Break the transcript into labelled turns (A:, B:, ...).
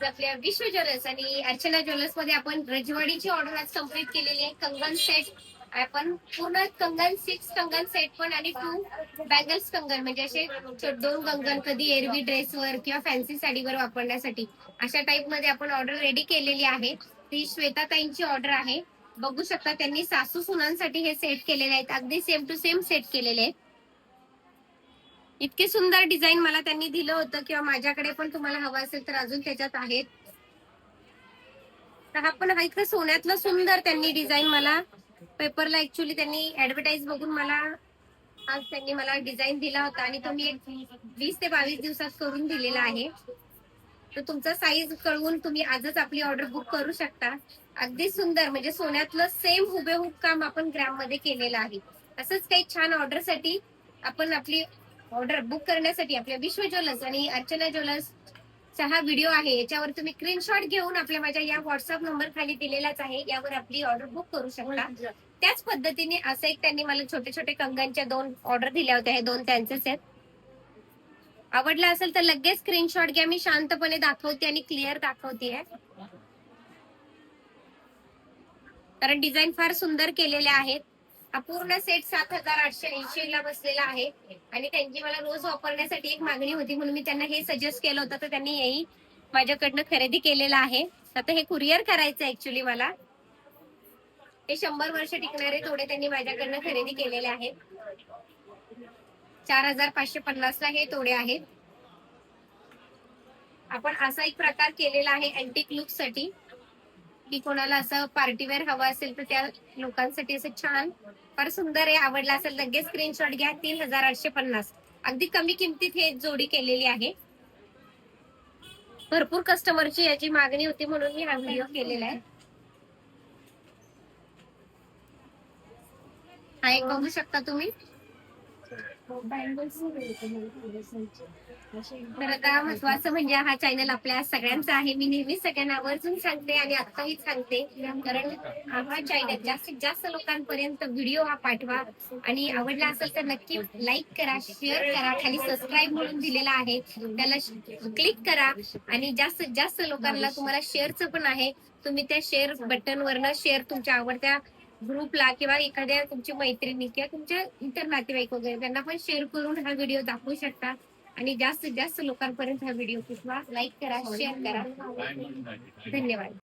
A: आपल्या विश्व ज्वेलर्स आणि अर्चना ज्वेलर्समध्ये आपण रजवाडीची ऑर्डर आज कंप्लीट केलेली आहे. कंगन सेट आपण पूर्ण कंगन सिक्स कंगन सेट पण आणि टू बँगल्स कंगन. म्हणजे असे दोन कंगन कधी एरवी ड्रेसवर किंवा फॅन्सी साडीवर वापरण्यासाठी. अशा टाइपमध्ये आपण ऑर्डर रेडी केलेली आहे. ती श्वेताताईंची ऑर्डर आहे. बघू शकता त्यांनी सासू सुनांसाठी हे सेट केलेले आहेत. अगदी सेम टू सेम सेट केलेले आहेत. इतके सुंदर डिझाईन मला त्यांनी दिलं होतं किंवा माझ्याकडे पण तुम्हाला हवं असेल तर अजून त्याच्यात आहेत. तर हा पण हा इतकं सोन्यातलं सुंदर त्यांनी डिझाईन मला. पेपरला ऍक्च्युली त्यांनी ऍडव्हर्टाईज बघून मला आज त्यांनी मला डिझाईन दिला होता आणि तो मी एक वीस ते बावीस दिवसात करून दिलेला आहे. तर तुमचा साईज कळवून तुम्ही आजच आपली ऑर्डर बुक करू शकता. अगदी सुंदर म्हणजे सोन्यातलं सेम हुबेहूब काम आपण ग्राममध्ये केलेलं आहे. असंच काही छान ऑर्डरसाठी आपण आपली ऑर्डर बुक करण्यासाठी आपल्या विश्व ज्वेलर्स आणि अर्चना ज्वेलर्स चा हा व्हिडिओ आहे. याच्यावर तुम्ही स्क्रीनशॉट घेऊन आपल्या माझ्या या व्हॉट्सअप नंबर खाली दिलेलाच आहे. यावर आपली ऑर्डर बुक करू शकता. त्याच पद्धतीने असं एक त्यांनी मला छोटे छोटे कंगनच्या दोन ऑर्डर दिल्या होत्या. हे दोन त्यांचेच आहेत. आवडला असेल तर लगेच स्क्रीनशॉट घ्या. मी शांतपणे दाखवते आणि क्लिअर दाखवते कारण डिझाईन फार सुंदर केलेले आहेत. हा पूर्ण सेट सात हजार आठशे ऐंशी ला बसलेला आहे. आणि त्यांची मला रोज वापरण्यासाठी एक मागणी होती म्हणून मी त्यांना हे सजेस्ट केलं होतं तर त्यांनी हेही माझ्याकडनं खरेदी केलेलं आहे. आता हे कुरिअर करायचं ऍक्च्युली मला. हे शंभर वर्ष टिकणारे थोडे त्यांनी माझ्याकडनं खरेदी केलेले आहेत. चार हजार पाचशे पन्नास ला हे तोडे आहेत. आपण असा एक प्रकार केलेला आहे अँटिक लुकसाठी. की कोणाला असं पार्टीवेअर हवं असेल तर त्या लोकांसाठी असं छान फार सुंदर आहे आवडला असेल लगेच स्क्रीनशॉट घ्या तीन हजार आठशे पन्नास. अगदी कमी किमतीत हे जोडी केलेली आहे. भरपूर कस्टमरची याची मागणी होती म्हणून मी हा व्हिडिओ केलेला आहे. हा एक बघू शकता तुम्ही? तर आता महत्वाचं म्हणजे हा चॅनल आपल्या सगळ्यांचा आहे. मी नेहमी सगळ्यांना आवर्जून सांगते आणि आत्ताही सांगते. कारण हा चॅनल जास्तीत जास्त लोकांपर्यंत व्हिडिओ हा पाठवा. आणि आवडला असेल तर नक्की लाईक करा शेअर करा. खाली सबस्क्राईब म्हणून दिलेला आहे. त्याला क्लिक करा. आणि जास्तीत जास्त लोकांना तुम्हाला शेअरचं पण आहे. तुम्ही त्या शेअर बटन वरनं शेअर तुमच्या आवडत्या ग्रुपला किंवा एखाद्या तुमची मैत्रिणी किंवा तुमच्या इतर नातेवाईक वगैरे त्यांना पण शेअर करून हा व्हिडिओ दाखवू शकता. आणि जास्तीत जास्त लोकांपर्यंत हा व्हिडिओ पोचवा लाईक करा शेअर करा. धन्यवाद.